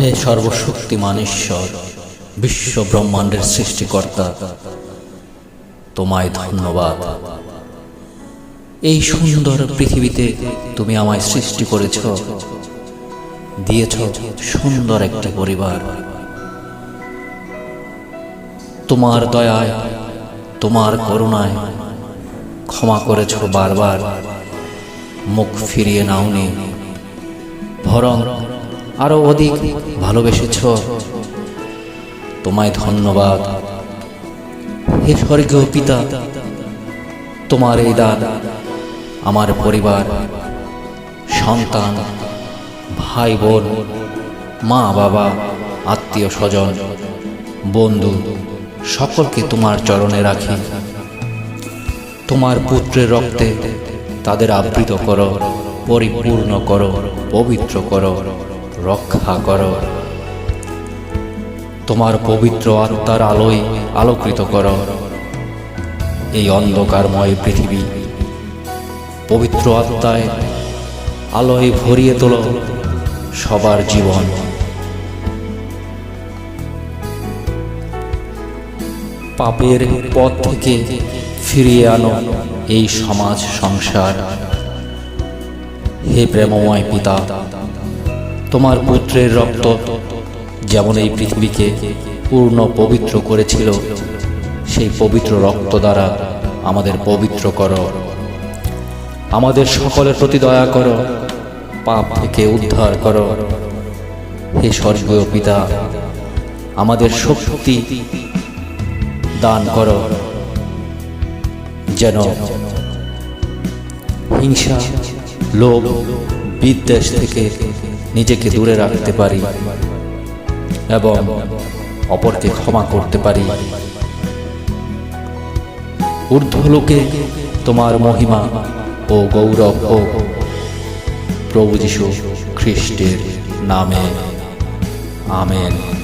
হে সর্বশক্তিমান ঈশ্বর বিশ্ব ব্রহ্মাণ্ডের সৃষ্টিকর্তা, তোমায় ধন্যবাদ। এই সুন্দর পৃথিবীতে তুমি আমায় সৃষ্টি করেছ, দিয়েছ সুন্দর একটা পরিবার। তোমার দয়ায়, তোমার করুণায় ক্ষমা করেছ বারবার, মুখ ফিরিয়ে নাওনি বরং আরও অধিক ভালোবেসেছ। তোমায় ধন্যবাদ। হে স্বর্গীয় পিতা, তোমার এই দান আমার পরিবার, সন্তান ভাই বোন মা বাবা আত্মীয় স্বজন বন্ধু, সকলকে তোমার চরণে রাখি। তোমার পুত্রের রক্তে তাদের আবৃত করো, পরিপূর্ণ করো, পবিত্র করো। রক্ষা করো। তোমার পবিত্র আত্মার আলোয় আলোকৃত করো। এই অন্ধকারময় পৃথিবী পবিত্র আত্মায় আলোয় ভরিয়ে তোলো সবার জীবন। পাপের পথ থেকে ফিরিয়ে আনো এই সমাজ সংসার। হে প্রেমময় পিতা তোমার পুত্রের রক্ত যেমন এই পৃথিবীকে পূর্ণ পবিত্র করেছিল, সেই পবিত্র রক্ত দ্বারা আমাদের পবিত্র করো। আমাদের সকলের প্রতি দয়া করো, পাপ থেকে উদ্ধার করো। হে স্বর্গীয় পিতা, আমাদের শক্তি দান করো, যেন হিংসা, লোভ, বিদ্বেষ থেকে নিজেকে দূরে রাখতে পারি এবং অপরকে ক্ষমা করতে পারি। ঊর্ধ্বলোকে তোমার মহিমা ও গৌরব ও প্রভু যীশু খ্রিস্টের নামে। আমেন।